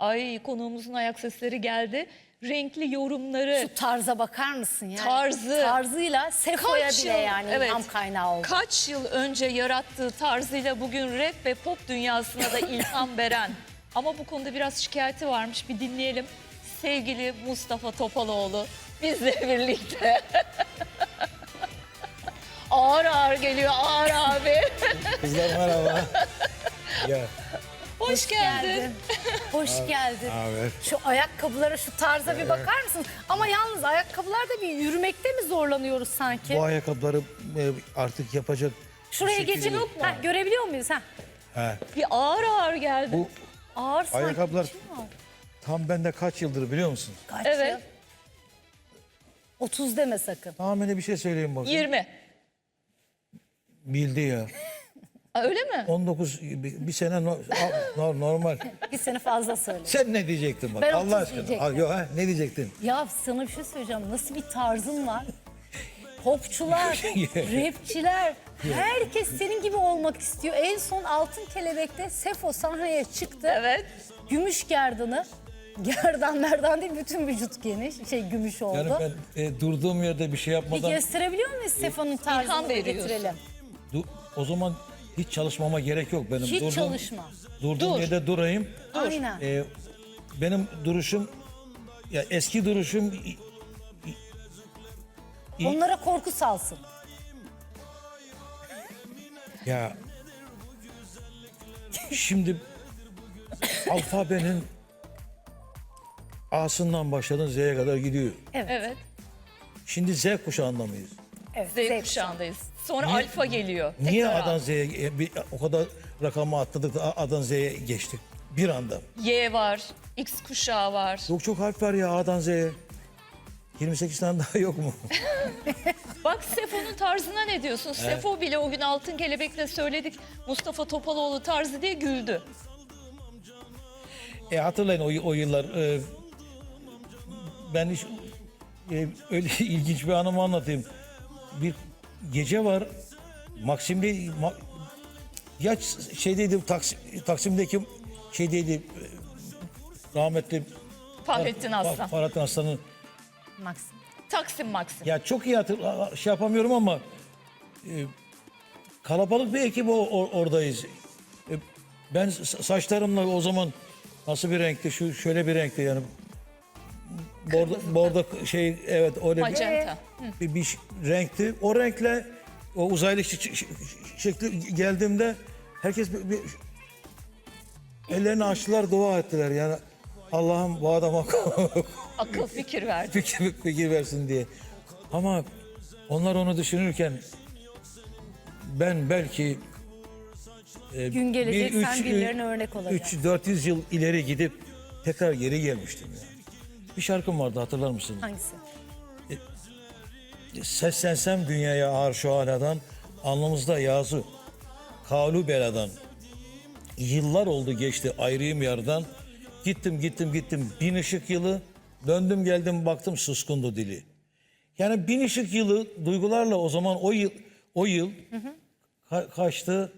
Ay konuğumuzun ayak sesleri geldi. Renkli yorumları. Şu tarza bakar mısın yani? Tarzı. Tarzıyla Sefo'ya Kaç bile yıl- yani evet. ilham kaynağı oldu. Kaç yıl önce yarattığı tarzıyla bugün rap ve pop dünyasına da ilham veren. Ama bu konuda biraz şikayeti varmış. Bir dinleyelim. Sevgili Mustafa Topaloğlu bizle birlikte. ağır ağır geliyor ağır abi. Kızlar merhaba. ya Hoş, geldin. Hoş geldin. haber? Şu ayakkabılara şu tarza bir bakar mısın? Ama yalnız ayakkabılarda bir yürümekte mi zorlanıyoruz sanki? Bu ayakkabıları e, artık yapacak Şuraya şekil geçin. yok. Ha, görebiliyor muyuz? Ha. He. Bir ağır ağır geldi. Bu Ağır sanki. Ayakkabılar- tam bende kaç yıldır biliyor musun? Kaç Evet. yıl? 30 deme sakın. Tahmini bir şey söyleyeyim bakayım. 20. Bildi ya. Öyle mi? 19 bir, bir sene no- no- normal. Bir sene fazla söyle. Sen ne diyecektin bak Ben Allah 30 aşkına. diyecektim. Yok, ha, ne diyecektin? Ya sana bir şey söyleyeceğim. Nasıl bir tarzın var? Popçular, rapçiler, herkes senin gibi olmak istiyor. En son Altın Kelebek'te Sefo sahneye çıktı. Evet. Gümüş gerdanı. Gerdan merdan değil bütün vücut geniş. Şey gümüş oldu. Yani ben e, durduğum yerde bir şey bir yapmadan gösterebiliyor muyuz Sefo'nun tarzını veriyorsun. getirelim? du- o zaman hiç çalışmama gerek yok benim. Hiç Durduğum- çalışma. Durduğum Dur. yerde durayım. Aynen. E, benim duruşum ya eski duruşum i- Onlara korku salsın. Ya şimdi alfabenin A'sından başladın Z'ye kadar gidiyor. Evet. Evet. Şimdi Z kuşağında mıyız? Evet. Z zevk. kuşağındayız. Sonra Niye- alfa geliyor. Niye Tekrar A'dan. Z'ye e, bir- o kadar rakamı atladık da A'dan Z'ye geçtik bir anda? Y var. X kuşağı var. Yok çok harf var ya A'dan Z'ye. 28 tane daha yok mu? Bak Sefo'nun tarzına ne diyorsun? Sefo bile o gün Altın Kelebek'le söyledik. Mustafa Topaloğlu tarzı diye güldü. E hatırlayın o, o yıllar. e, ben hiç e, öyle ilginç bir anımı anlatayım. Bir gece var. Maksim'de ma, ya şeydeydi Taksim, Taksim'deki şeydeydi e, rahmetli Fahrettin Aslan. Fahrettin Aslan'ın Maxim. Taksim Maksim. ya çok iyi hatır şey yapamıyorum ama e, kalabalık bir ekip o, o- oradayız. E, ben sa- saçlarımla o zaman nasıl bir renkti? Şu şöyle bir renkti yani. Bordo, bordo şey evet öyle bir, bir, bir renkti. O renkle o uzaylı şekli geldiğimde herkes bir, bir ellerini açtılar dua ettiler yani Allah'ım bu adama Akıl fikir verdi. fikir, fikir versin diye. Ama onlar onu düşünürken ben belki e, Gün gelecek bir sen üç- birilerine örnek olacaksın. 3-400 yıl ileri gidip tekrar geri gelmiştim. Yani. Bir şarkım vardı hatırlar mısın? Hangisi? Seslensem dünyaya ağır şu haladan, alnımızda yazı, kalu beladan. Yıllar oldu geçti ayrıyım yardan. Gittim gittim gittim bin ışık yılı, döndüm geldim baktım suskundu dili. Yani bin ışık yılı duygularla o zaman o yıl, o yıl ka- kaçtı?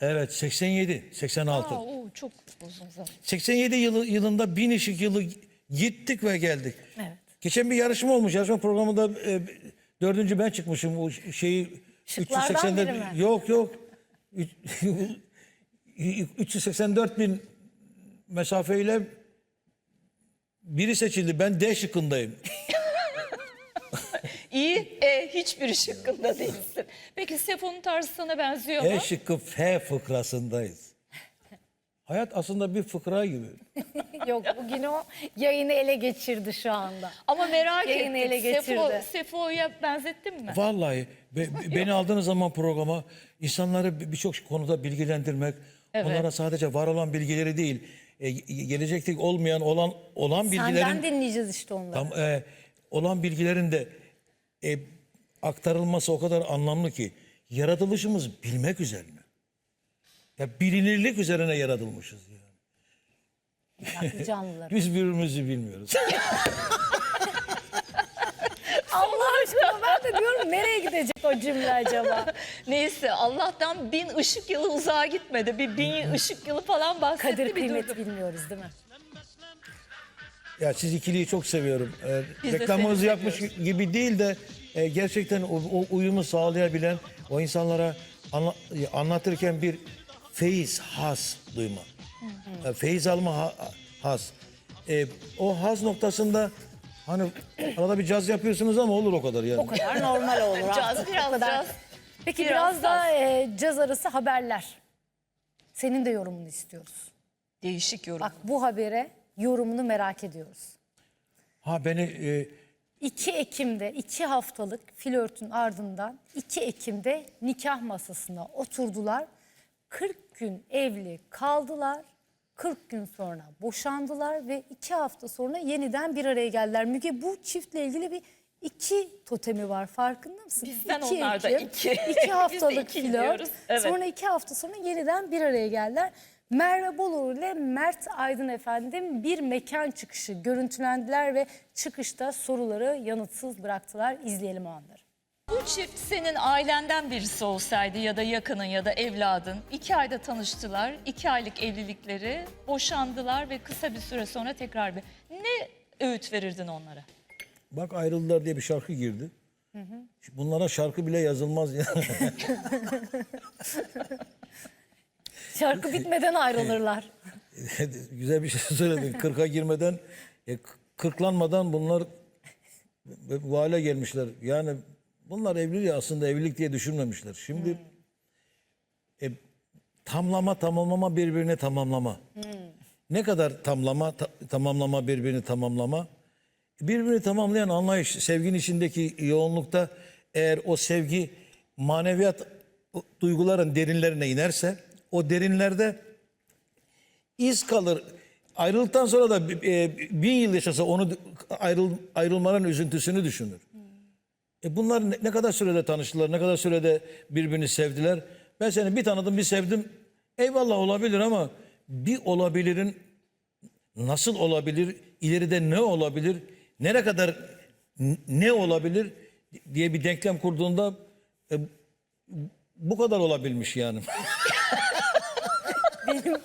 Evet 87, 86. Aa, oo, çok uzun zaman. 87 yılı, yılında bin ışık yılı gittik ve geldik. Evet. Geçen bir yarışma olmuş. Yarışma programında e, dördüncü ben çıkmışım. O şeyi Şıklardan 380'de biri mi? yok yok. Üç- 384 bin mesafeyle biri seçildi. Ben D şıkkındayım. İyi, e, hiçbir şıkkında değilsin. Peki Sefo'nun tarzı sana benziyor mu? E şıkkı F fıkrasındayız. Hayat aslında bir fıkra gibi. Yok bugün o yayını ele geçirdi şu anda. Ama merak Yayını ettim. ele Sefo, getirdi. Sefo'ya benzettin mi? Vallahi be- beni aldığınız zaman programa insanları bir- birçok konuda bilgilendirmek, Evet. onlara sadece var olan bilgileri değil, e, gelecekteki olmayan olan olan bilgilerin Senden dinleyeceğiz işte onları. tam, e, olan bilgilerin de e, aktarılması o kadar anlamlı ki yaratılışımız bilmek üzerine. Ya bilinirlik üzerine yaratılmışız yani. Meraklı canlılar. Biz birbirimizi bilmiyoruz. Allah aşkına ben de diyorum nereye gidecek o cümle acaba? Neyse Allah'tan bin ışık yılı uzağa gitmedi. Bir bin ışık yılı falan bahsetti Kadir bir kıymet durdum. bilmiyoruz değil mi? Ya siz ikiliyi çok seviyorum. Ee, Biz de reklamınızı seni yapmış gibi değil de e, gerçekten o, o uyumu sağlayabilen o insanlara anla- anlatırken bir feyiz, has duyma. E, feyiz alma ha- has. E, o has noktasında hani arada bir caz yapıyorsunuz ama olur o kadar yani. O kadar normal olur. Caz biraz O kadar. caz. Peki biraz biraz, da e, caz arası haberler. Senin de yorumunu istiyoruz. Değişik yorum. Bak bu habere yorumunu merak ediyoruz. Ha beni e, 2 Ekim'de 2 haftalık flörtün ardından 2 Ekim'de nikah masasına oturdular. 40 gün evli kaldılar. 40 gün sonra boşandılar ve 2 hafta sonra yeniden bir araya geldiler. Müge bu çiftle ilgili bir iki totemi var farkında mısın? Bizden İki onlarda Ekim, iki. iki haftalık iki flört. Evet. Sonra iki hafta sonra yeniden bir araya geldiler. Merve Boluğur ile Mert Aydın efendim bir mekan çıkışı görüntülendiler ve çıkışta soruları yanıtsız bıraktılar. İzleyelim o anları. Bu çift senin ailenden birisi olsaydı ya da yakının ya da evladın iki ayda tanıştılar. iki aylık evlilikleri boşandılar ve kısa bir süre sonra tekrar bir... Ne öğüt verirdin onlara? bak ayrıldılar diye bir şarkı girdi. Bunlara şarkı bile yazılmaz yani. Şarkı bitmeden ayrılırlar. Güzel bir şey söyledin. Kırka girmeden, e, kırklanmadan bunlar bu hale gelmişler. Yani bunlar evli ya aslında evlilik diye düşünmemişler. Şimdi e, tamlama tamamlama birbirini tamamlama. Ne kadar tamlama ta- tamamlama birbirini tamamlama? Birbirini tamamlayan anlayış sevginin içindeki yoğunlukta eğer o sevgi maneviyat duyguların derinlerine inerse o derinlerde iz kalır. Ayrıldıktan sonra da e, bin yıl yaşasa onu ayrıl, ayrılmanın üzüntüsünü düşünür. E bunlar ne, ne kadar sürede tanıştılar, ne kadar sürede birbirini sevdiler. Ben seni bir tanıdım, bir sevdim. Eyvallah olabilir ama bir olabilirin nasıl olabilir, ileride ne olabilir, nereye kadar ne olabilir diye bir denklem kurduğunda e, bu kadar olabilmiş yani. Benim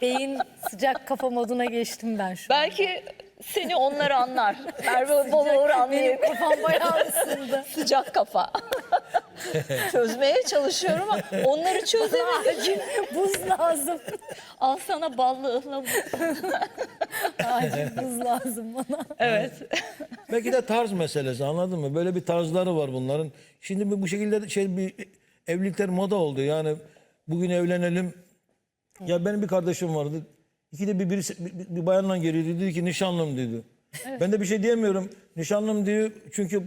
beyin sıcak kafa moduna geçtim ben şu an. Belki seni onlar anlar. Merve Boluğur Benim anlayıp kafam bayağı ısındı. sıcak kafa. Çözmeye çalışıyorum ama onları çözemedim. Acil buz lazım. Al sana ballı ıhlamur. Acil buz lazım bana. Evet. Belki de tarz meselesi anladın mı? Böyle bir tarzları var bunların. Şimdi bu- bu şekilde şey bir evlilikler moda oldu. Yani bugün evlenelim. Ya benim bir kardeşim vardı. İkide bir, birisi, bir, bir bayanla geliyordu. Dedi ki nişanlım dedi. Ben de bir şey diyemiyorum. Nişanlım diyor. Çünkü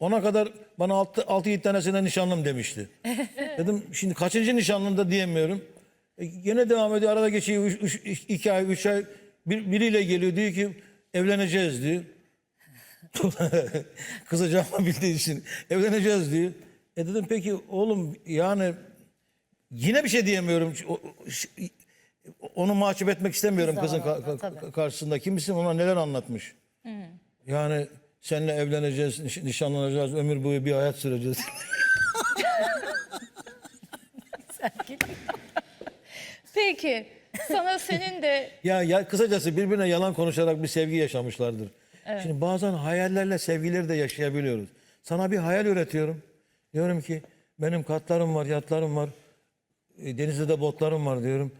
ona kadar bana 6-7 tanesine nişanlım demişti. Dedim şimdi kaçıncı nişanlım da diyemiyorum. E, gene devam ediyor. Arada geçiyor 2 ay, 3 ay. Bir, biriyle geliyor diyor ki evleneceğiz diyor. Kızacağımı bildiği için evleneceğiz diyor. E dedim peki oğlum yani yine bir şey diyemiyorum. O- Onu mahcup etmek istemiyorum kızın ka- ka- tabii. karşısında. Kimisi ona neler anlatmış. Yani seninle evleneceğiz, niş- nişanlanacağız, ömür boyu bir hayat süreceğiz. Peki sana senin de ya, ya kısacası birbirine yalan konuşarak bir sevgi yaşamışlardır. Şimdi bazen hayallerle sevgileri de yaşayabiliyoruz. Sana bir hayal üretiyorum. Diyorum ki benim katlarım var, yatlarım var. E, Denizde de botlarım var diyorum.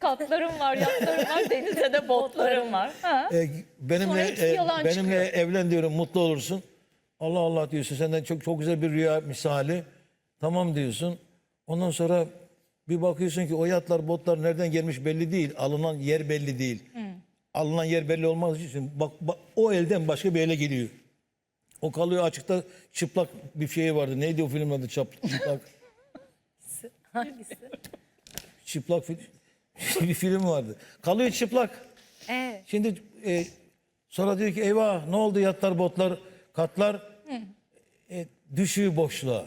katlarım var, yatlarım var, denizde de botlarım var. Ha? E, Sonra benimle hepsi e, yalan benimle çıkıyor. evlen diyorum, mutlu olursun. Allah Allah diyorsun. Senden çok çok güzel bir rüya misali. Tamam diyorsun. Ondan sonra bir bakıyorsun ki o yatlar, botlar nereden gelmiş belli değil. Alınan yer belli değil. Alınan yer belli olmaz için bak, bak o elden başka bir ele geliyor. O kalıyor açıkta çıplak bir şey vardı. Neydi o filmin adı? Çap- Çıplak. Hangisi? çıplak film. bir film vardı. Kalıyor çıplak. Evet. Şimdi e, sonra diyor ki eyvah ne oldu yatlar botlar katlar e, düşüyor boşluğa.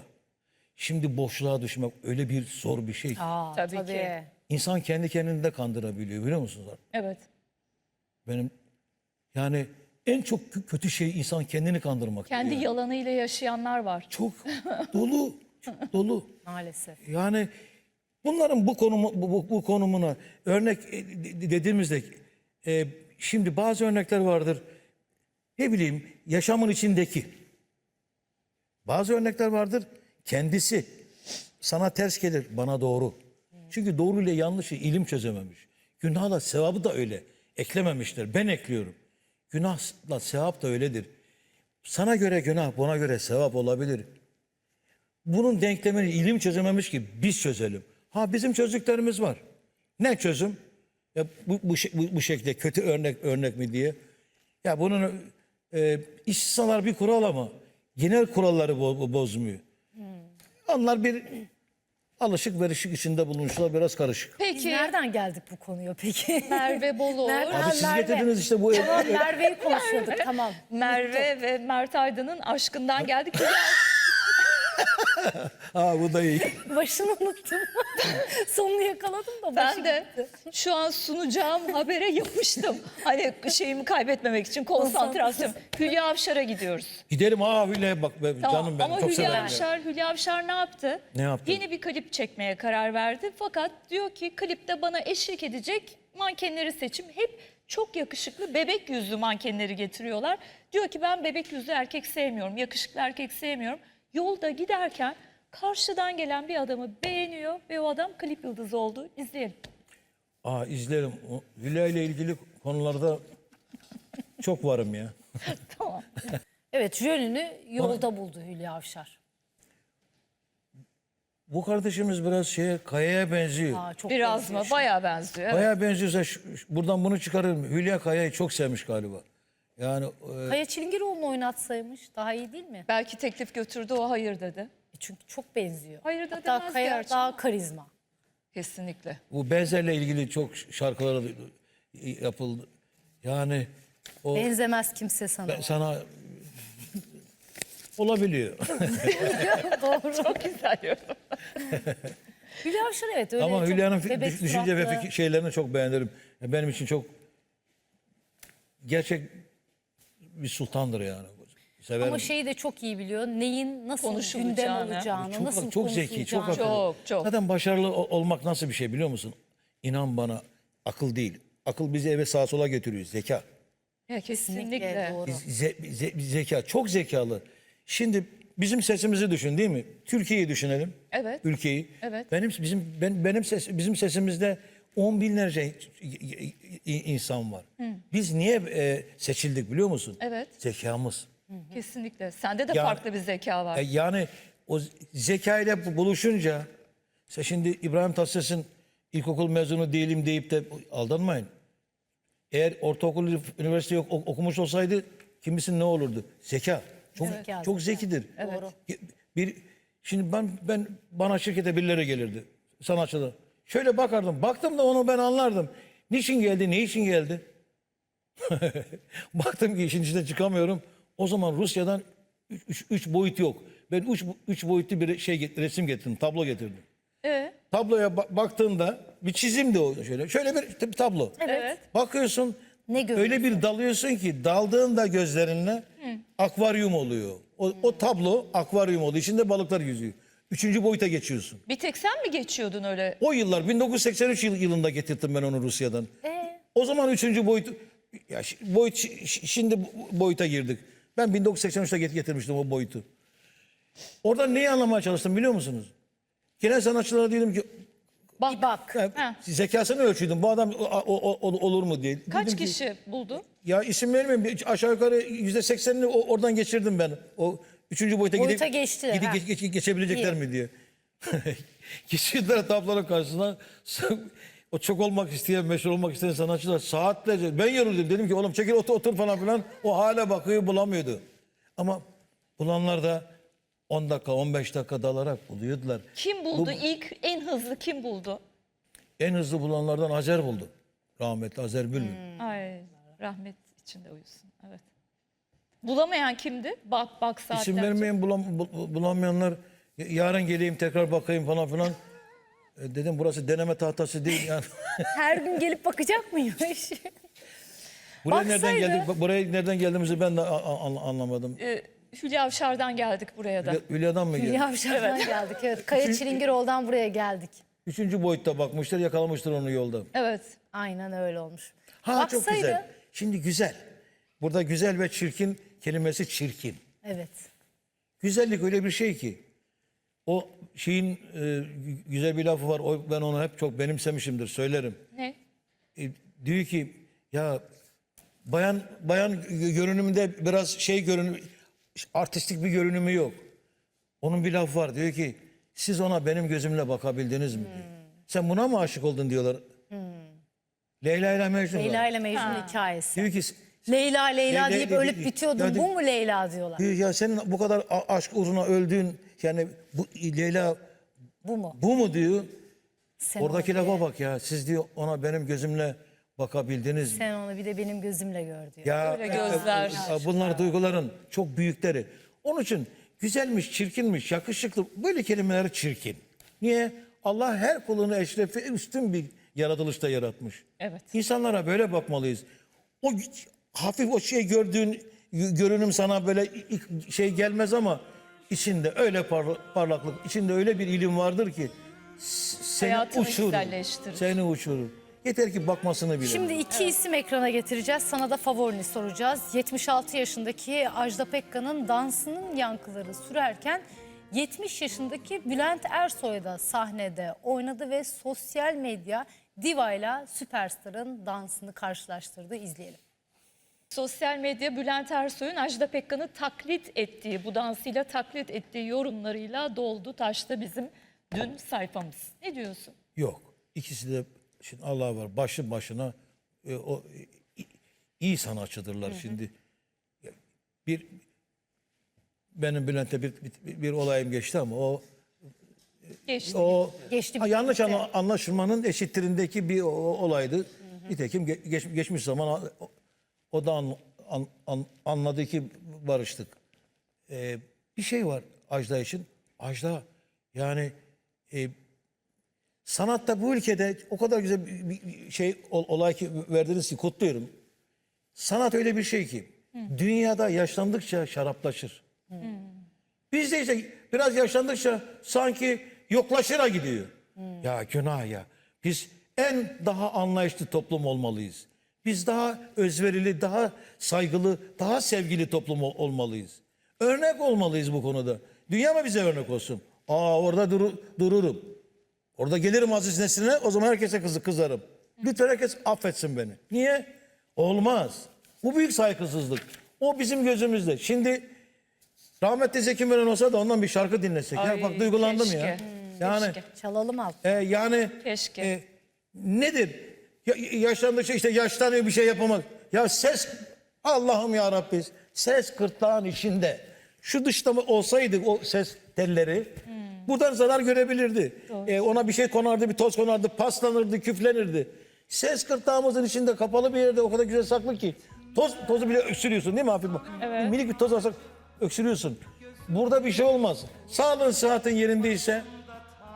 Şimdi boşluğa düşmek öyle bir zor bir şey. ki. Aa, Tabii tabii, ki. İnsan kendi kendini de kandırabiliyor biliyor musunuz? Evet. Benim yani en çok kö- kötü şey insan kendini kandırmak. Kendi yani. yalanıyla yaşayanlar var. Çok dolu, çok dolu. Maalesef. Yani bunların bu konumu bu, bu- bu konumuna örnek e, de- dediğimizde e, şimdi bazı örnekler vardır. Ne bileyim yaşamın içindeki. Bazı örnekler vardır kendisi sana ters gelir bana doğru. Çünkü doğru ile yanlışı ilim çözememiş. Günahla sevabı da öyle eklememişler. Ben ekliyorum. Günahla sevap da öyledir. Sana göre günah, buna göre sevap olabilir. Bunun denklemini ilim çözememiş ki biz çözelim. Ha bizim çözdüklerimiz var. Ne çözüm? Ya bu, bu, bu, bu şekilde kötü örnek örnek mi diye. Ya bunun e, istisnalar bir kural ama genel kuralları bo- bo- bozmuyor. Onlar bir alışık verişik içinde bulunuşlar biraz karışık. Biz Peki nereden geldik bu konuya peki? Merve Bolu, Merve- Abi siz Merve. getirdiniz işte bu Tamam Merve'yi konuşuyorduk tamam. Merve ve Mert Aydın'ın aşkından geldik. Ha bu da iyi. Başını unuttum. Sonunu yakaladım da ben başım de gitti. şu an sunacağım habere yapıştım. Hani şeyimi kaybetmemek için konsantrasyon. Hülya Avşar'a gidiyoruz. Gidelim ha Hülya bak be, Tamam, canım benim ama çok Hülya severim. Avşar, Hülya Avşar ne yaptı? Ne yaptı? Yeni bir klip çekmeye karar verdi. Fakat diyor ki klipte bana eşlik edecek mankenleri seçim. Hep çok yakışıklı bebek yüzlü mankenleri getiriyorlar. Diyor ki ben bebek yüzlü erkek sevmiyorum, yakışıklı erkek sevmiyorum. Yolda giderken karşıdan gelen bir adamı beğeniyor ve o adam klip yıldızı oldu. İzleyelim. Aa izlerim. Hülya ile ilgili konularda çok varım ya. Tamam. Evet jölünü yolda buldu Hülya Avşar. Bu kardeşimiz biraz şeye Kaya'ya benziyor. Aa, çok Biraz benziyor mı? Bayağı benziyor. Evet. Bayağı benziyorsa şu- şu- buradan bunu çıkarırım. Hülya Kaya'yı çok sevmiş galiba. Yani e, Kaya Çilingiroğlu'nu oynatsaymış daha iyi değil mi? Belki teklif götürdü o hayır dedi. E Çünkü çok benziyor. Hayır da Hatta demez Kaya gerçi. daha karizma. Kesinlikle. bu benzerle ilgili çok şarkıları yapıldı. Yani o Benzemez kimse sana. ben sana olabiliyor. Doğru. Çok güzel yorum. Hülya Avşar evet öyle Ama çok Hülya'nın fi- bebek düş- düşünce ve suratlı. fikir şeylerini çok beğenirim. Benim için çok gerçek bir sultandır yani. Severim. Ama şeyi de çok iyi biliyor. Neyin nasıl gündem Konuşulacağını. olacağını, çok, nasıl çok zeki, çok akıllı. Çok, çok. Zaten başarılı o- olmak nasıl bir şey biliyor musun? İnan bana akıl değil. Akıl bizi eve sağa sola götürüyor. Zeka. Ya kesinlikle. Doğru. Ze- ze- zeka. Çok zekalı. Şimdi bizim sesimizi düşün değil mi? Türkiye'yi düşünelim. Evet. Ülkeyi. Evet. Benim bizim ben, benim ses bizim sesimizde on binlerce insan var. Biz niye e, seçildik biliyor musun? Evet. Zekamız. Kesinlikle. Sende de Ya- farklı bir zeka var. E, yani o zeka ile buluşunca sen şimdi İbrahim Tatlıses'in ilkokul mezunu değilim deyip de aldanmayın. Eğer ortaokul, üniversite yok, ok- okumuş olsaydı kim bilsin ne olurdu? Zeka. Çok Zeka, çok zekidir. Doğru. Bir şimdi ben ben bana şirkete birileri gelirdi. Sanatçılar. Şöyle bakardım. Baktım da onu ben anlardım. Niçin geldi? Ne için geldi? Baktım ki işin içinden çıkamıyorum. O zaman Rusya'dan üç, üç, üç boyut yok. Ben üç, üç boyutlu bir şey get- resim getirdim, tablo getirdim. Ee, Tabloya ba- baktığında bir çizimdi o şöyle. Şöyle bir tablo. evet. Bakıyorsun Ne görüyorsun? öyle bir dalıyorsun ki daldığında gözlerinle akvaryum oluyor. O, o tablo akvaryum oluyor. İçinde balıklar yüzüyor. Üçüncü boyuta geçiyorsun. Bir tek sen mi geçiyordun öyle? O yıllar 1983 yıl- yılında getirdim ben onu Rusya'dan. O zaman üçüncü boyut ya boyut şi- şi- şimdi boyuta girdik. Ben 1983'te get- getirmiştim o boyutu. Orada neyi anlamaya çalıştım biliyor musunuz? Genel sanatçılara diyelim ki bak. ya, Ha. zekasını ölçüydüm. Bu adam o- o- o- olur mu diye. Kaç Dedim ki, kişi buldu? ya isim vermeyeyim. Aşağı yukarı yüzde seksenini oradan geçirdim ben. O üçüncü boyuta, Boyuta gidip, geçtiler, gidip ha. geç- geç- geçebilecekler İyi. mi diye. Geçirdiler tablonun karşısına. o çok olmak isteyen, meşhur olmak isteyen sanatçılar saatlerce. Ben yoruldum. Dedim ki oğlum çekil otur, otur falan filan. O hala bakıyor bulamıyordu. Ama bulanlar da 10 dakika, 15 dakika dalarak buluyordular. Kim buldu? İlk en hızlı kim buldu? En hızlı bulanlardan Azer buldu. Rahmetli Azer Bülbül. Ay rahmet içinde uyusun. Evet. Bulamayan kimdi? Bak bak saatlerce. İsim vermeyin bulam, bu- bulamayanlar "Ya- yarın geleyim tekrar bakayım falan filan. E, dedim burası deneme tahtası değil yani. Her gün gelip bakacak mıymış? Buraya nereden Baksaydı- geldik? Buraya nereden geldiğimizi ben de a- a- an- anlamadım. Ee, Hülya Avşar'dan geldik buraya da. Hülya- Hülya'dan mı geldi? Hülya Avşar'dan geldik. Evet. Kaya Çilingiroğlu'dan buraya geldik. Üçüncü boyutta bakmışlar, yakalamışlar onu yolda. Evet. Aynen öyle olmuş. Ha çok Baksaydı- güzel. Şimdi güzel. Burada güzel ve çirkin kelimesi çirkin. Evet. Güzellik öyle bir şey ki. O şeyin e, güzel bir lafı var. O, ben onu hep çok benimsemişimdir, söylerim. Ne? E, diyor ki ya bayan bayan gö- görünümünde biraz şey görünüm artistik bir görünümü yok. Onun bir lafı var. Diyor ki siz ona benim gözümle bakabildiniz mi? diyor. Sen buna mı aşık oldun diyorlar. Leyla ile Mecnun. Leyla ile Mecnun hikayesi. Diyor ki Leyla Leyla Le- le- deyip ölüp bitiyordun. Bu mu Leyla diyorlar. diyor ya senin bu kadar aşk uğruna öldüğün yani bu Leyla Bu mu? bu mu diyor. Sen Oradaki lafa bak ya. Siz diyor ona benim gözümle bakabildiniz mi? sen onu bir de benim gözümle gör diyor. Ya Böyle gözler. e, e, bunlar duyguların çok büyükleri. Onun için güzelmiş, çirkinmiş, yakışıklı böyle kelimeler çirkin. Niye? Allah her kulunu eşrefi üstün bir yaratılışta yaratmış. Evet. İnsanlara böyle bakmalıyız. O hafif o şey gördüğün görünüm sana böyle şey gelmez ama içinde öyle parla- parlaklık, içinde öyle bir ilim vardır ki seni Hayatını uçurur. güzelleştirir. Seni uçurur. Yeter ki bakmasını bilelim. Şimdi iki isim ekrana getireceğiz. Sana da favorini soracağız. 76 yaşındaki Ajda Pekkan'ın dansının yankıları sürerken 70 yaşındaki Bülent Ersoy da sahnede oynadı ve sosyal medya Diva ile Süperstar'ın dansını karşılaştırdı. İzleyelim. Sosyal medya Bülent Ersoy'un Ajda Pekkan'ı taklit ettiği, bu dansıyla taklit ettiği yorumlarıyla doldu taştı bizim dün sayfamız. Ne diyorsun? Yok. İkisi de şimdi Allah var başlı başına e, o e, iyi sanatçıdırlar şimdi. Bir benim Bülent'te bir, bir, bir olayım geçti ama o Geçti. o Geçti Ha, yanlış anlaşılmanın eşittirindeki bir o- olaydı. Nitekim ge- geç- geçmiş zaman o, da an- an- an- anladı ki barıştık. Ee, bir şey var Ajda için. Ajda yani e, sanatta bu ülkede o kadar güzel bir bir şey ol- olay ki verdiniz ki kutluyorum. Sanat öyle bir şey ki dünyada yaşlandıkça şaraplaşır. Bizde işte biraz yaşlandıkça sanki yoklaşıra gidiyor. Ya günah ya. Biz en daha anlayışlı toplum olmalıyız. Biz daha özverili, daha saygılı, daha sevgili toplum ol- olmalıyız. Örnek olmalıyız bu konuda. Dünya mı bize örnek olsun? Aa orada duru- dururum. Orada gelirim Aziz Nesin'e o zaman herkese kızı kızarım. Lütfen herkes affetsin beni. Niye? Olmaz. Bu büyük saygısızlık. O bizim gözümüzde. Şimdi rahmetli Zeki Müren olsa da ondan bir şarkı dinlesek. ya Ay, bak duygulandım keşke. ya. Yani Keşke. Çalalım alt. e, yani Keşke. e, nedir? Ya, yaşlandıkça işte yaşlanıyor bir şey yapamaz. Ya ses Allah'ım ya Rabbi ses kırtlağın içinde. Şu dışta mı olsaydı o ses telleri buradan zarar görebilirdi. E, ona bir şey konardı, bir toz konardı, paslanırdı, küflenirdi. Ses kırtlağımızın içinde kapalı bir yerde o kadar güzel saklı ki. Toz, tozu bile öksürüyorsun değil mi hafif? Evet. Minik bir toz alsak öksürüyorsun. Burada bir şey olmaz. Sağlığın sıhhatin yerindeyse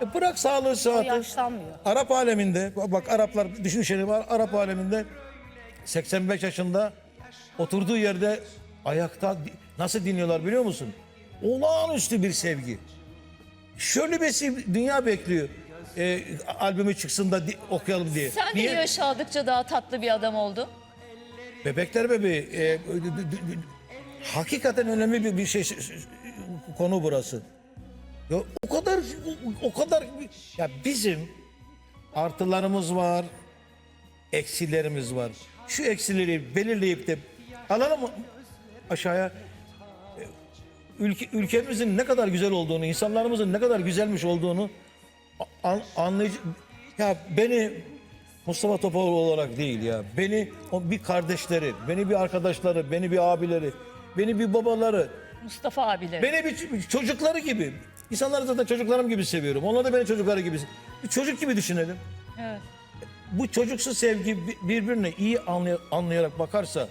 e bırak sağlığı yaşlanmıyor. Arap aleminde bak Araplar düşün var Arap aleminde 85 yaşında oturduğu yerde ayakta nasıl dinliyorlar biliyor musun? Olağanüstü bir sevgi. Şöyle bir dünya bekliyor. E, albümü çıksın da di- okuyalım diye. Sen de Niye? yaş aldıkça daha tatlı bir adam oldun. Bebekler bebeği. e, d- d- d- hakikaten önemli bir, bir şey konu burası. Ya o kadar o, o kadar ya bizim artılarımız var, eksilerimiz var. Şu eksileri belirleyip de alalım mı aşağıya e, ülke, ülkemizin ne kadar güzel olduğunu, insanlarımızın ne kadar güzelmiş olduğunu an, anlayıcı ya beni Mustafa Topaloğlu olarak değil ya. Beni o bir kardeşleri, beni bir arkadaşları, beni bir abileri, beni bir babaları, Mustafa abileri. beni bir çocukları gibi. İnsanları zaten çocuklarım gibi seviyorum. Onlar da beni çocukları gibi. Bir çocuk gibi düşünelim. Evet. Bu çocuksu sevgi bi- birbirine iyi anlay- anlayarak bakarsa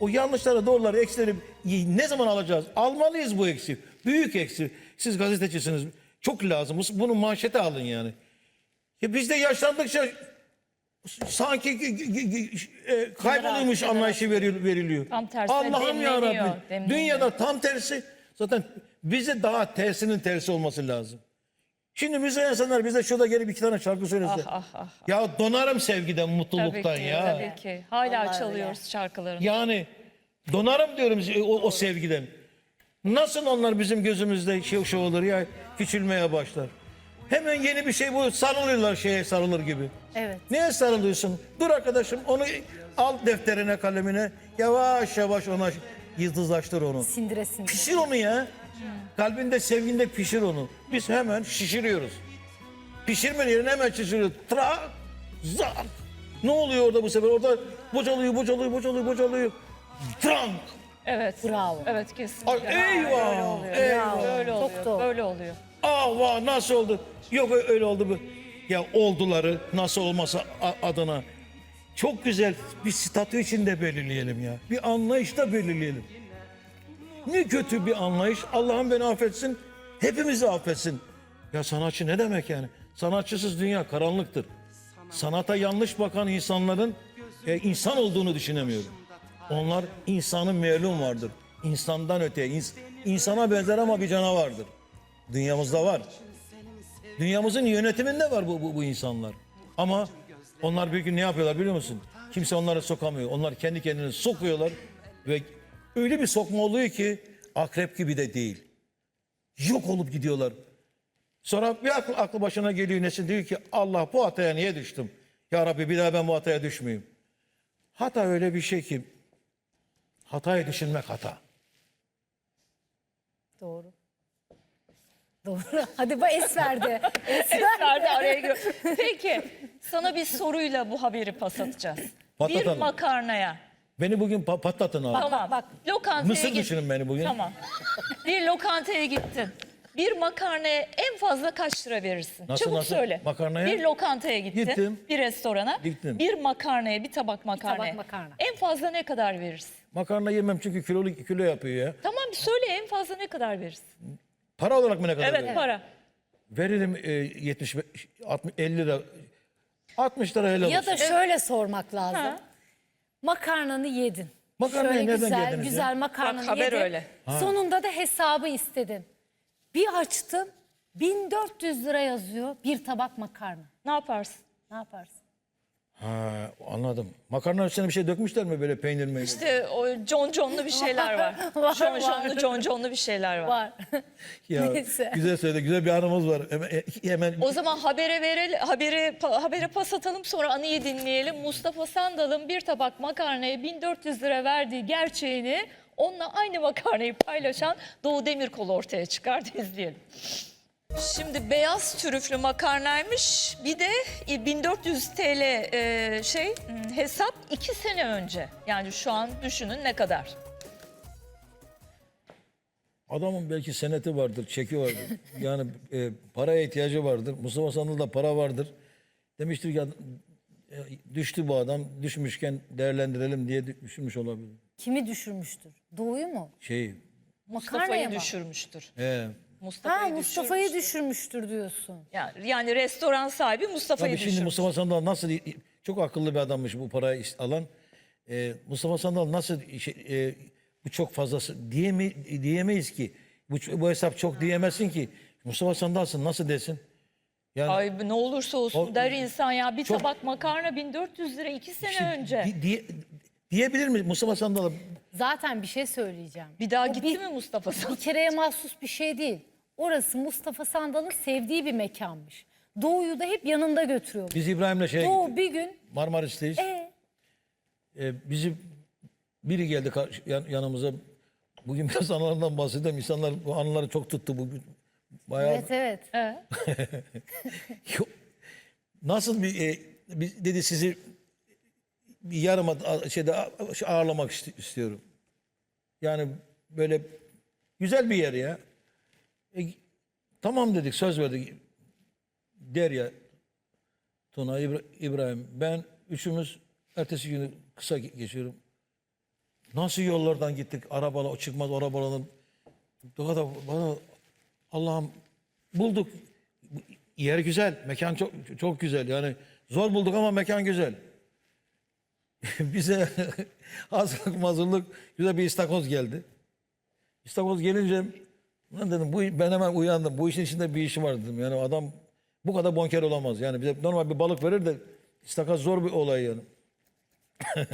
o yanlışları, doğruları, eksileri ne zaman alacağız? Almalıyız bu eksi. Büyük eksi. Siz gazetecisiniz. Çok lazım. Bunu manşete alın yani. Ya biz de yaşlandıkça sanki e, kaybolmuş anlayışı veriliyor. Tam tersine Allah'ım ya demleniyor, Rabbi. demleniyor. Dünyada tam tersi. Zaten bize daha tersinin tersi olması lazım. Şimdi bize insanlar bize şurada gelip iki tane şarkı söylese. Ah, ah, ah. Ya donarım sevgiden, Tabii mutluluktan ki, ya. tabii ki. Hala Vallahi çalıyoruz şarkılarını. Yani donarım diyorum o, o sevgiden. Nasıl onlar bizim gözümüzde şey, şey olur ya küçülmeye başlar. Hemen yeni bir şey bu sarılıyorlar şeye sarılır gibi. Evet. Neye sarılıyorsun? Dur arkadaşım onu al defterine kalemine yavaş yavaş ona yıldızlaştır onu. Sindire sindire. Pişir onu ya. Kalbinde sevginde pişir onu. Biz hemen şişiriyoruz. Pişirme yerine hemen şişiriyoruz. Tra, zak. Ne oluyor orada bu sefer? Orada bocalıyor, bocalıyor, bocalıyor, bocalıyor. Trank. Evet. Bravo. Evet kesinlikle. Ay, eyvah, eyvah. Böyle Çok oluyor. doğru. Böyle oluyor. Ah vah nasıl oldu? Yok öyle oldu bu. Ya olduları nasıl olmasa adına. Çok güzel bir statü içinde belirleyelim ya. Bir anlayışta belirleyelim. Ne kötü bir anlayış. Allah'ım beni affetsin. Hepimizi affetsin. Ya sanatçı ne demek yani? Sanatçısız dünya karanlıktır. Sanata yanlış bakan insanların e, insan olduğunu düşünemiyorum. Onlar insanın meylum vardır. İnsandan öte. ins- insana benzer ama bir canavardır. Dünyamızda var. Dünyamızın yönetiminde var bu, bu, bu insanlar. Ama onlar bir gün ne yapıyorlar biliyor musun? Kimse onları sokamıyor. Onlar kendi kendini sokuyorlar ve öyle bir sokma oluyor ki akrep gibi de değil. Yok olup gidiyorlar. Sonra bir aklı, aklı başına geliyor nesin diyor ki Allah bu hataya niye düştüm? Ya Rabbi bir daha ben bu hataya düşmeyeyim. Hata öyle bir şey ki hataya düşünmek hata. Doğru. Doğru. Hadi bu es verdi. Es Nerede araya gir. Peki sana bir soruyla bu haberi pas atacağız. Bir Patlatalım. makarnaya. Beni bugün pa- patlatın abi. Tamam. bak. Lokantaya Mısır git- düşünün beni bugün. Tamam. Bir lokantaya gittin. Bir makarnaya en fazla kaç lira verirsin? Nasıl, Çabuk nasıl? söyle. Makarnaya? Bir lokantaya gittin. Gittim. Bir restorana. Gittim. Bir makarnaya, bir tabak makarnaya. makarna. En fazla ne kadar verirsin? Makarna yemem çünkü kilolu kilo yapıyor ya. Tamam söyle en fazla ne kadar verirsin? Para olarak mı ne kadar Evet veriyor? para. Veririm e, 70 60 50 lira. 60 lira helal Ya olsun. da şöyle sormak lazım. Ha. Makarnanı yedin. Makarnayı Şöyle nereden güzel, yediniz güzel ya? makarnanı Bak, haber yedin. öyle. Sonunda da hesabı istedin. Bir açtın 1400 lira yazıyor bir tabak makarna. Ne yaparsın? Ne yaparsın? Ha, anladım. Makarna üstüne bir şey dökmüşler mi böyle peynir meynir? İşte o John John'lu bir şeyler var. Var, John. John'lu, John John'lu bir şeyler var. Var. ya, neyse. Güzel söyledi. Güzel bir anımız var. Hemen, hemen O zaman habere verelim, habere, pa- habere pas atalım sonra anıyı dinleyelim. Mustafa Sandal'ın bir tabak makarnaya 1400 lira verdiği gerçeğini onunla aynı makarnayı paylaşan Doğu Demirkol ortaya çıkardı izleyelim. Şimdi beyaz trüflü makarnaymış. Bir de e, 1400 TL e, şey hmm, hesap 2 sene önce. Yani şu an düşünün ne kadar. adamın belki seneti vardır, çeki vardır. yani e, paraya ihtiyacı vardır. Mustafa Sandal'da para vardır. Demiştir ki e, düştü bu adam. Düşmüşken değerlendirelim diye düşünmüş olabilir. Kimi düşürmüştür? Doğuyu mu? Şey, Makarnaya Mustafa'yı mı? düşürmüştür. He, Ha Mustafa'yı Mustafa'yı düşürmüştür. düşürmüştür diyorsun. Yani, yani restoran sahibi Mustafa'yı Tabii şimdi düşürmüş. Mustafa Sandal nasıl çok akıllı bir adammış bu parayı alan. Ee, Mustafa Sandal nasıl şey, e, bu çok fazlası diyeme, diyemeyiz ki. Bu, bu hesap çok diyemezsin ki. Mustafa Sandal'sın nasıl desin? Yani Ay ne olursa olsun O- der insan ya. Bir Çok- tabak makarna 1400 lira 2 sene işte önce. di- diye- diyebilir mi Mustafa Sandal'a? Zaten bir şey söyleyeceğim. bir daha O gitti bir- mi Mustafa Bir Sandal? kereye mahsus bir şey değil. Orası Mustafa Sandal'ın sevdiği bir mekanmış. Doğu'yu da hep yanında götürüyor. Biz İbrahim'le şey Doğu bir gün Marmaris'teyiz. e, Ee, bizi biri geldi karşı- yan- yanımıza. Bugün biraz anılarından bahsedeyim. İnsanlar bu anıları çok tuttu bugün. Bayağı evet evet. Ee, Yok. Nasıl bir, e, bir- dedi sizi bir yarım şeyde şey ağırlamak ist- istiyorum. Yani böyle güzel bir yer ya. E, tamam dedik söz verdik. Derya, Tuna, İbra- İbrahim ben üçümüz ertesi günü kısa ge- geçiyorum. Nasıl yollardan gittik arabalar o çıkmaz arabaların. Daha da bana Allah'ım bulduk. Yer güzel, mekan çok çok güzel. Yani Zor bulduk ama mekan güzel. Bize hazırlık mazırlık güzel bir istakoz geldi. İstakoz gelince lan dedim bu ben hemen uyandım. Bu işin içinde bir işi var dedim. Yani adam bu kadar bonker olamaz. Yani bize normal bir balık verir de istakoz zor bir olay yani.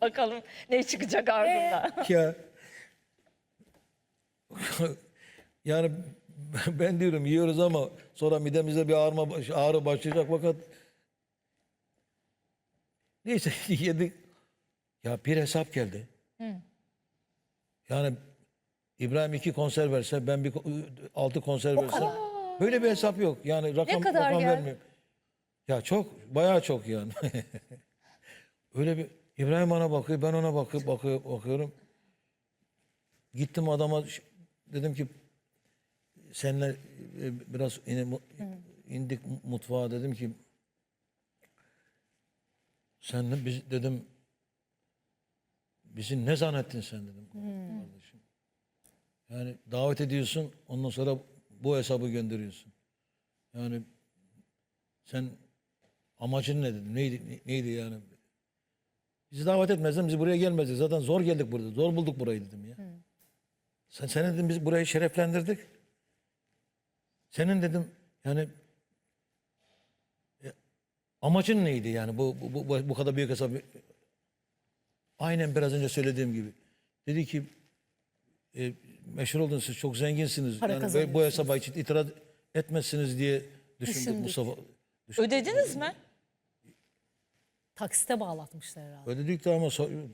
Bakalım ne çıkacak ardından. ya yani ben diyorum yiyoruz ama sonra midemizde bir ağrıma ağrı başlayacak fakat neyse yedik. Ya bir hesap geldi. Yani İbrahim iki konser verse ben bir altı konser versem böyle bir hesap yok. Yani rakam, kadar rakam geldi? vermiyor. Ya çok bayağı çok yani. Öyle bir İbrahim bana bakıyor ben ona bakıyor, bakıyor bakıyorum. Gittim adama dedim ki seninle e, biraz mu- indik mutfağa dedim ki sen de biz dedim bizi ne zannettin sen dedim kardeşim. Yani davet ediyorsun ondan sonra bu hesabı gönderiyorsun. Yani sen amacın ne dedim neydi ne- neydi yani Bizi davet etmezsen biz buraya gelmezdik. Zaten zor geldik burada. Zor bulduk burayı dedim ya. Sen, senin dedim biz burayı şereflendirdik. Senin dedim yani amacın neydi yani bu, bu, bu, bu kadar büyük hesap. Aynen biraz önce söylediğim gibi. Dedi ki e, meşhur oldunuz siz çok zenginsiniz. Para yani bu- hesaba için itiraz etmezsiniz diye düşündük, Düşündük. Mustafa. Ödediniz mi? Taksite bağlatmışlar herhalde. Ödedik de ama so-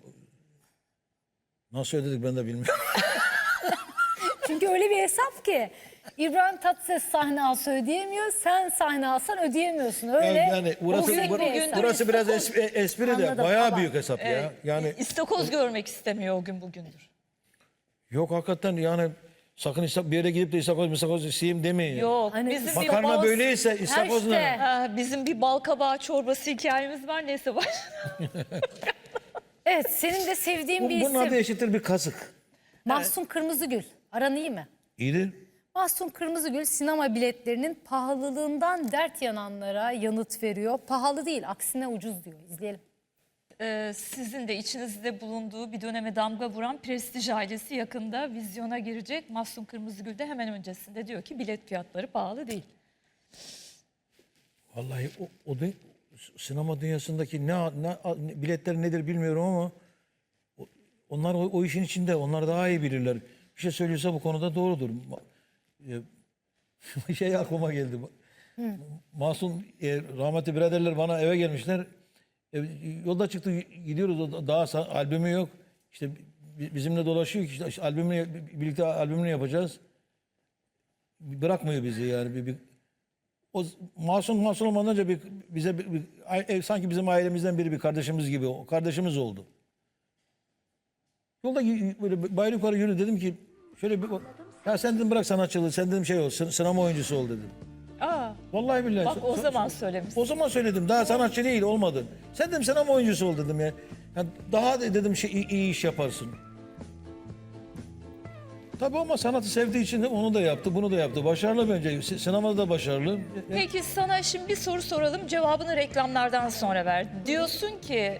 nasıl ödedik ben de bilmiyorum. Çünkü öyle bir hesap ki İbrahim Tatlıses sahne alsa ödeyemiyor, sen sahne alsan ödeyemiyorsun. Öyle. yani burası bozuk bir bur- hesap. burası biraz espri, espri de Anladım, bayağı tamam. büyük hesap ya. Yani İstakoz görmek istemiyor o gün bugündür. yok hakikaten yani sakın İsta- bir yere gidip de istakoz mistakoz isteyeyim demeyin. Yok Hani bizim bir Makarna Bal- böyleyse istakoz işte. ne? Ha, bizim bir bal kabağı çorbası hikayemiz var neyse baş. Evet, senin de sevdiğin Bu, bir bunun adı isim. eşittir bir kazık. Mahsun Kırmızıgül. Aran iyi mi? İyidir. Mahsun Kırmızıgül sinema biletlerinin pahalılığından dert yananlara yanıt veriyor. Pahalı değil, aksine ucuz diyor. İzleyelim. Ee, sizin de içinizde bulunduğu bir döneme damga vuran Prestij ailesi yakında vizyona girecek. Mahsun Kırmızıgül de hemen öncesinde diyor ki bilet fiyatları pahalı değil. Vallahi o, o dü- sinema dünyasındaki ne, ne, ne- biletler nedir bilmiyorum ama onlar o, o işin içinde. Onlar daha iyi bilirler. Bir şey söylüyorsa bu konuda doğrudur. E, şey aklıma geldi. Masum e, rahmetli biraderler bana eve gelmişler. E, yolda çıktı gidiyoruz. Daha albümü yok. İşte bi- bizimle dolaşıyor ki işte, albümünü birlikte albümünü yapacağız. Bırakmıyor bizi yani. Bir, bir, o masum masum olmadan bir bize bir, bir- ay- e, sanki bizim ailemizden biri bir kardeşimiz gibi o kardeşimiz oldu. Yolda böyle bayır yukarı yürü dedim ki şöyle bir ya sen dedim bırak sanatçılığı sen dedim şey ol sin- sinema oyuncusu ol dedim. Aa, Vallahi billahi. bak o zaman söylemiş. o zaman söyledim daha sanatçı değil olmadı. Sen dedim sinema oyuncusu ol dedim ya. Yani daha de- dedim şey iyi, iyi iş yaparsın. Tabii ama sanatı sevdiği için de onu da yaptı, bunu da yaptı. Başarılı bence. Si- Sinemada da başarılı. Peki sana şimdi bir soru soralım. Cevabını reklamlardan sonra ver. Diyorsun ki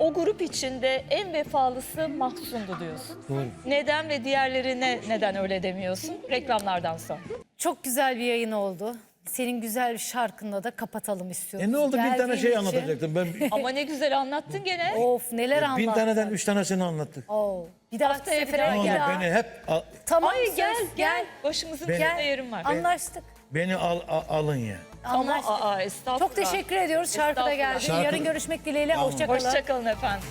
o grup içinde en vefalısı Mahsun'du diyorsun. Doğru. Neden ve diğerlerine neden öyle demiyorsun? Reklamlardan sonra. Çok güzel bir yayın oldu. Senin güzel şarkınla da kapatalım istiyoruz. E ne oldu bin tane Geldiğin şey için- anlatacaktım. Ben Ama ne güzel anlattın gene. Of neler anlattın. bin taneden üç tanesini anlattık. Oo. Bir daha Haftaya sefere gel. gel. beni hep al, Tamam Ay söz, gel gel. Başımızın üzerinde yerim var. Anlaştık. beni al, a- alın ya. Ama Anlaştık. aa estağfurullah. Çok teşekkür ediyoruz. Şarkıda geldi. Yarın görüşmek dileğiyle. Hoşçakalın. Hoşçakalın efendim.